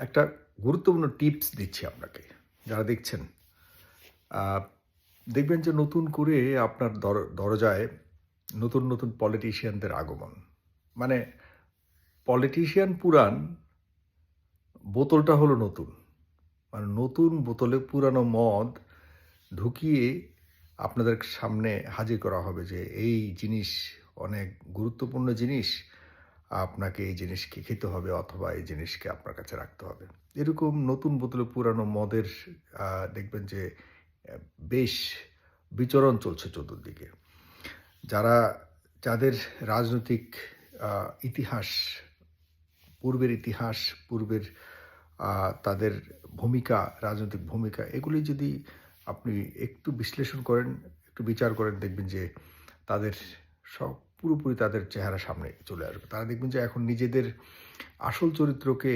একটা গুরুত্বপূর্ণ টিপস দিচ্ছি আপনাকে, যারা দেখছেন। দেখবেন যে নতুন করে আপনার দর- দরজায় নতুন নতুন পলিটিশিয়ানদের আগমন। মানে পলিটিশিয়ান পুরান বোতলটা হলো নতুন। মানে নতুন বোতলে পুরানো মদ ঢুকিয়ে আপনাদের সামনে হাজির করা হবে যে এই জিনিস অনেক গুরুত্বপূর্ণ জিনিস আপনাকে এই জিনিসকে খেতে হবে অথবা এই জিনিসকে আপনার কাছে রাখতে হবে। এরকম নতুন বোতলে পুরানো মদের দেখবেন যে বেশ বিচরণ চলছে চতুর্দিকে। যারা, যাদের রাজনৈতিক ইতিহাস, পূর্বের ইতিহাস, পূর্বের তাদের ভূমিকা, রাজনৈতিক ভূমিকা, এগুলি যদি আপনি একটু বিশ্লেষণ করেন, একটু বিচার করেন, দেখবেন যে তাদের সব পুরোপুরি তাদের চেহারা সামনে চলে আসবে। তারা দেখবেন যে এখন নিজেদের আসল চরিত্রকে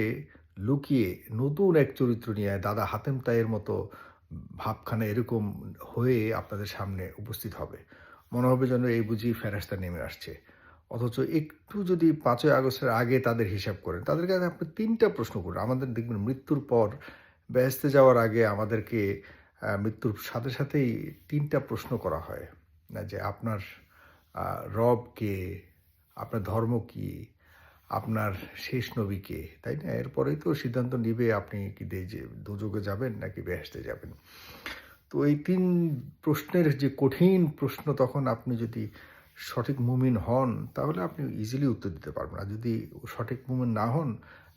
লুকিয়ে নতুন এক চরিত্র নিয়ে দাদা হাতেম তাইয়ের মতো ভাবখানা এরকম হয়ে আপনাদের সামনে উপস্থিত হবে। মনে হবে যেন এই বুঝি ফেরাস্তা নেমে আসছে। অথচ একটু যদি পাঁচই আগস্টের আগে তাদের হিসাব করেন তাদের কাছে আপনি তিনটা প্রশ্ন করুন। আমাদের দেখবেন মৃত্যুর পর ব্যস্তে যাওয়ার আগে আমাদেরকে মৃত্যুর সাথে সাথেই তিনটা প্রশ্ন করা হয় না যে আপনার রব কে আপনার ধর্ম কি আপনার শেষ নবী কে তাই না? এরপরেই তো সিদ্ধান্ত নিবে আপনি কি দুযোগে যাবেন নাকি বেহেস্তে যাবেন। তো এই তিন প্রশ্নের যে কঠিন প্রশ্ন তখন আপনি যদি সঠিক মুমিন হন, তাহলে আপনি ইজিলি উত্তর দিতে পারবেন। আর যদি সঠিক মুমিন না হন,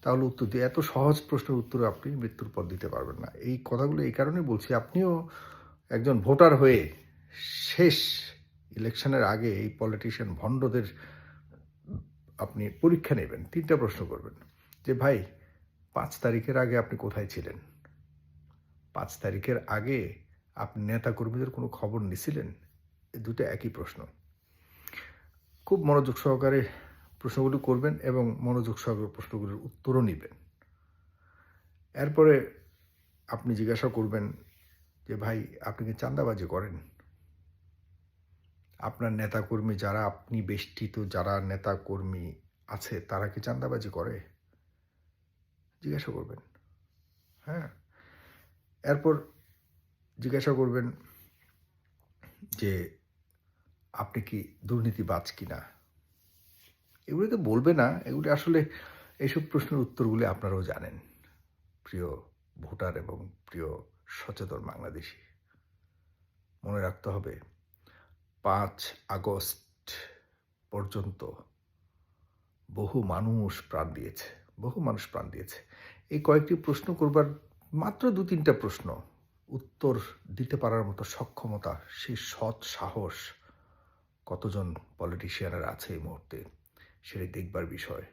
তাহলে উত্তর দিয়ে এত সহজ প্রশ্নের উত্তর আপনি মৃত্যুর পর দিতে পারবেন না। এই কথাগুলো এই কারণে বলছি, আপনিও একজন ভোটার হয়ে শেষ ইলেকশনের আগে এই পলিটিশিয়ান ভণ্ডদের আপনি পরীক্ষা নেবেন, তিনটা প্রশ্ন করবেন। যে ভাই, পাঁচ তারিখের আগে আপনি কোথায় ছিলেন? পাঁচ তারিখের আগে আপনি নেতা কর্মীদের কোনো খবর নিছিলেন? দুটো একই প্রশ্ন। খুব মনোযোগ সহকারে প্রশ্নগুলো করবেন এবং মনোযোগ সহকারে প্রশ্নগুলোর উত্তরও নেবেন। এরপরে আপনি জিজ্ঞাসা করবেন যে ভাই, আপনি কি চাঁদাবাজি করেন? আপনার নেতাকর্মী যারা, আপনি বেষ্টিত যারা নেতাকর্মী আছে, তারা কি চান্দাবাজি করে? জিজ্ঞাসা করবেন। হ্যাঁ। এরপর জিজ্ঞাসা করবেন যে, আপনি কি দুর্নীতিবাজ কিনা? এগুলি তো বলবে না, এগুলি আসলে এইসব প্রশ্নের উত্তরগুলি আপনারাও জানেন। প্রিয় ভোটার এবং প্রিয় সচেতন বাংলাদেশি। মনে রাখতে হবে পাঁচ আগস্ট পর্যন্ত বহু মানুষ প্রাণ দিয়েছে, বহু মানুষ প্রাণ দিয়েছে। এই কয়েকটি প্রশ্ন করবার মাত্র দু তিনটা প্রশ্ন, উত্তর দিতে পারার মতো সক্ষমতা সেই সৎ সাহস কতজন পলিটিশিয়ানের আছে এই মুহূর্তে সেটাই দেখবার বিষয়।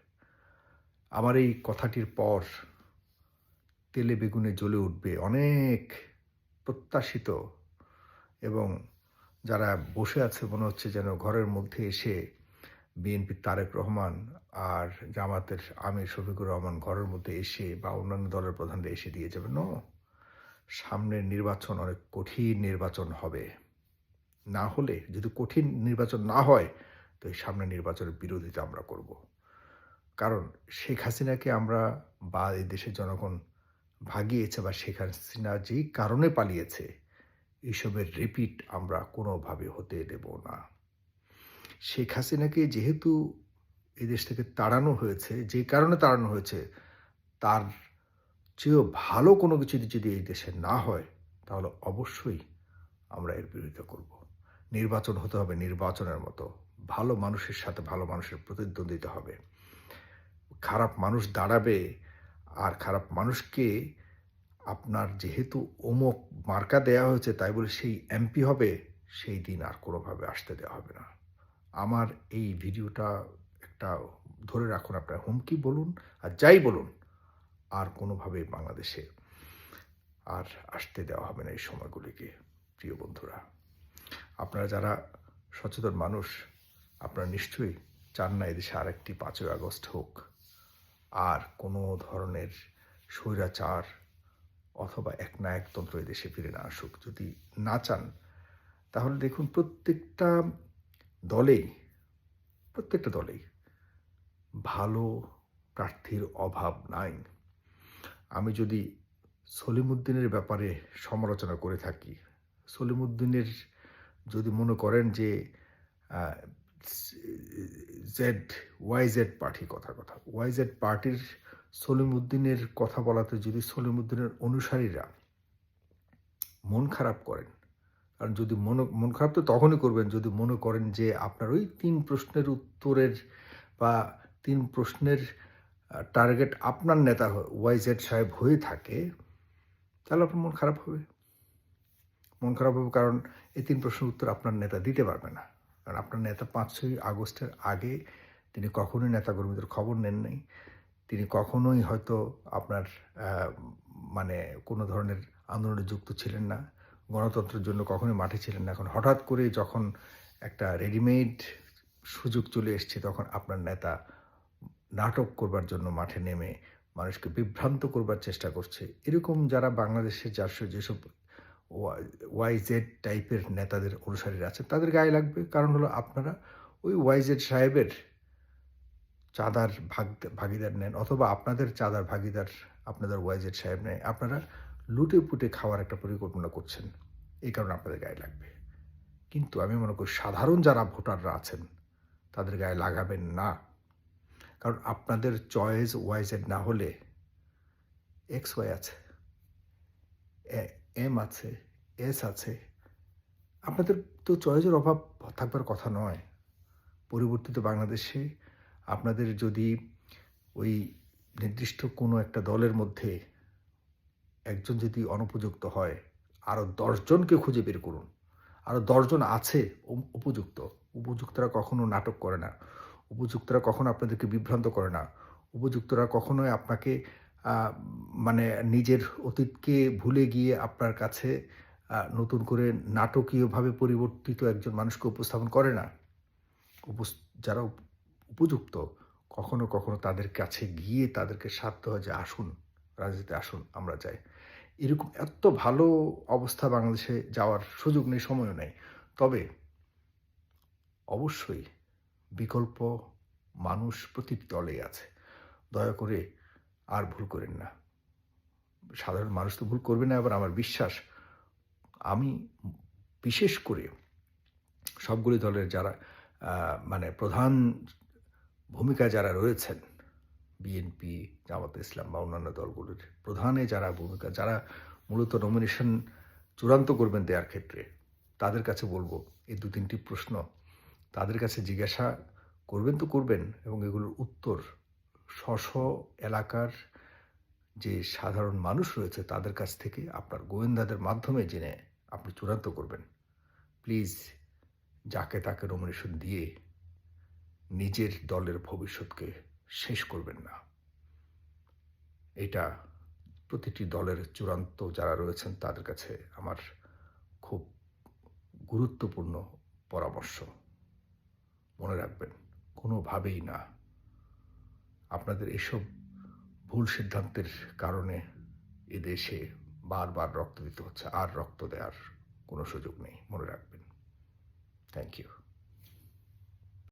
আমার এই কথাটির পর তেলে বেগুনে জ্বলে উঠবে অনেক প্রত্যাশিত এবং যারা বসে আছে, মনে হচ্ছে যেন ঘরের মধ্যে এসে বিএনপি তারেক রহমান আর জামাতের আমির শফিকুর রহমান ঘরের মধ্যে এসে বা অন্যান্য দলের প্রধানরা এসে দিয়ে যাবে। ন, সামনের নির্বাচন অনেক কঠিন নির্বাচন হবে। না হলে যদি কঠিন নির্বাচন না হয়, তো এই সামনের নির্বাচনের বিরোধিতা আমরা করব। কারণ শেখ হাসিনাকে আমরা বা এই দেশের জনগণ ভাগিয়েছে বা শেখ হাসিনা যেই কারণে পালিয়েছে এইসবের রিপিট আমরা কোনোভাবে হতে দেব না। শেখ হাসিনাকে যেহেতু এই দেশ থেকে তাড়ানো হয়েছে, যে কারণে তাড়ানো হয়েছে, তার চেয়েও ভালো কোনো কিছু যদি এই দেশে না হয়, তাহলে অবশ্যই আমরা এর বিরোধিতা করব। নির্বাচন হতে হবে নির্বাচনের মতো। ভালো মানুষের সাথে ভালো মানুষের প্রতিদ্বন্দ্বিতা হবে। খারাপ মানুষ দাঁড়াবে, আর খারাপ মানুষকে আপনার যেহেতু অমুক মার্কা দেয়া হয়েছে, তাই বলে সেই এমপি হবে, সেই দিন আর কোনোভাবে আসতে দেওয়া হবে না। আমার এই ভিডিওটা একটা ধরে রাখুন আপনার হুমকি বলুন আর যাই বলুন, আর কোনোভাবেই বাংলাদেশে আর আসতে দেওয়া হবে না এই সময়গুলিকে, প্রিয় বন্ধুরা। আপনারা যারা সচেতন মানুষ, আপনারা নিশ্চয়ই চান না এদেশে আরেকটি পাঁচই আগস্ট হোক। আর কোনো ধরনের স্বৈরাচার অথবা একনায়কতন্ত্র এদেশে ফিরে না আসুক যদি না চান তাহলে দেখুন প্রত্যেকটা দলেই প্রত্যেকটা দলেই ভালো প্রার্থীর অভাব নাই আমি যদি সলিমুদ্দিনের ব্যাপারে সমালোচনা করে থাকি সলিমুদ্দিনের যদি মনে করেন যে জেড ওয়াই জেড পার্টি কথা কথা ওয়াই জেড পার্টির সলিমুদ্দিনের কথা বলাতে যদি সলিমুদ্দিনের অনুসারীরা মন খারাপ করেন, কারণ যদি মন মন খারাপ তো তখনই করবেন যদি মনে করেন যে আপনার ওই তিন প্রশ্নের উত্তরের বা তিন প্রশ্নের টার্গেট আপনার নেতা ওয়াই জেড সাহেব হয়ে থাকে, তাহলে আপনার মন খারাপ হবে। মন খারাপ হবে কারণ এই তিন প্রশ্নের উত্তর আপনার নেতা দিতে পারবে না। কারণ আপনার নেতা পাঁচই আগস্টের আগে তিনি কখনোই নেতাকর্মীদের খবর নেন নাই। তিনি কখনোই হয়তো আপনার মানে কোনো ধরনের আন্দোলনে যুক্ত ছিলেন না। গণতন্ত্রের জন্য কখনোই মাঠে ছিলেন না। এখন হঠাৎ করে যখন একটা রেডিমেড সুযোগ চলে এসছে, তখন আপনার নেতা নাটক করবার জন্য মাঠে নেমে মানুষকে বিভ্রান্ত করবার চেষ্টা করছে। এরকম যারা বাংলাদেশের চারশো যেসব ওয়াই জেড টাইপের নেতাদের অনুসারীরা আছে, তাদের গায়ে লাগবে। কারণ হলো আপনারা ওই ওয়াই জেড সাহেবের চাঁদার ভাগ, ভাগিদার নেন অথবা আপনাদের চাঁদার ভাগিদার আপনাদের ওয়াই জেড সাহেব নেয়। আপনারা লুটে পুটে খাওয়ার একটা পরিকল্পনা করছেন। এই কারণে আপনাদের গায়ে লাগবে। কিন্তু আমি মনে করি সাধারণ যারা ভোটাররা আছেন, তাদের গায়ে লাগাবেন না। কারণ আপনাদের চয়েস ওয়াই জেড না হলে এক্স, ওয়াই আছে এম আছে, এস আছে। আপনাদের তো চয়েসের অভাব থাকবার কথা নয়। পরিবর্তিত বাংলাদেশে আপনাদের যদি ওই নির্দিষ্ট কোনো একটা দলের মধ্যে একজন যদি অনুপযুক্ত হয় আরও দশজনকে খুঁজে বের করুন। আরও দশজন আছে উপযুক্ত। উপযুক্তরা কখনো নাটক করে না। উপযুক্তরা কখনো আপনাদেরকে বিভ্রান্ত করে না। উপযুক্তরা কখনোই আপনাকে মানে নিজের অতীতকে ভুলে গিয়ে আপনার কাছে নতুন করে নাটকীয়ভাবে পরিবর্তিত একজন মানুষকে উপস্থাপন করে না। যারা উপযুক্ত, কখনো কখনো তাদের কাছে গিয়ে তাদেরকে সাধ্য হয় যে আসুন, রাজনীতিতে আসুন, আমরা যাই। এরকম এত ভালো অবস্থা বাংলাদেশে যাওয়ার সুযোগ নেই, সময়ও নেই। তবে অবশ্যই বিকল্প মানুষ প্রতি দলেই আছে। দয়া করে আর ভুল করেন না। সাধারণ মানুষ তো ভুল করবে না আবার আমার বিশ্বাস। আমি বিশেষ করে সবগুলি দলের যারা মানে প্রধান ভূমিকা যারা রয়েছেন বিএনপি জামাত ইসলাম বা অন্যান্য দলগুলির প্রধানে যারা ভূমিকা, যারা মূলত নমিনেশন চূড়ান্ত করবেন দেওয়ার ক্ষেত্রে, তাদের কাছে বলব, এই দু তিনটি প্রশ্ন, তাদের কাছে জিজ্ঞাসা করবেন তো করবেন এবং এগুলোর উত্তর স্ব এলাকার যে সাধারণ মানুষ রয়েছে তাদের কাছ থেকে আপনার গোয়েন্দাদের মাধ্যমে জেনে আপনি চূড়ান্ত করবেন। প্লিজ যাকে তাকে নমিনেশন দিয়ে নিজের দলের ভবিষ্যৎকে শেষ করবেন না। এটা প্রতিটি দলের চূড়ান্ত যারা রয়েছেন তাদের কাছে আমার খুব গুরুত্বপূর্ণ পরামর্শ। মনে রাখবেন, কোনোভাবেই না। আপনাদের এসব ভুল সিদ্ধান্তের কারণে এদেশে বারবার রক্ত দিতে হচ্ছে, আর রক্ত দেওয়ার কোনো সুযোগ নেই। মনে রাখবেন। Thank you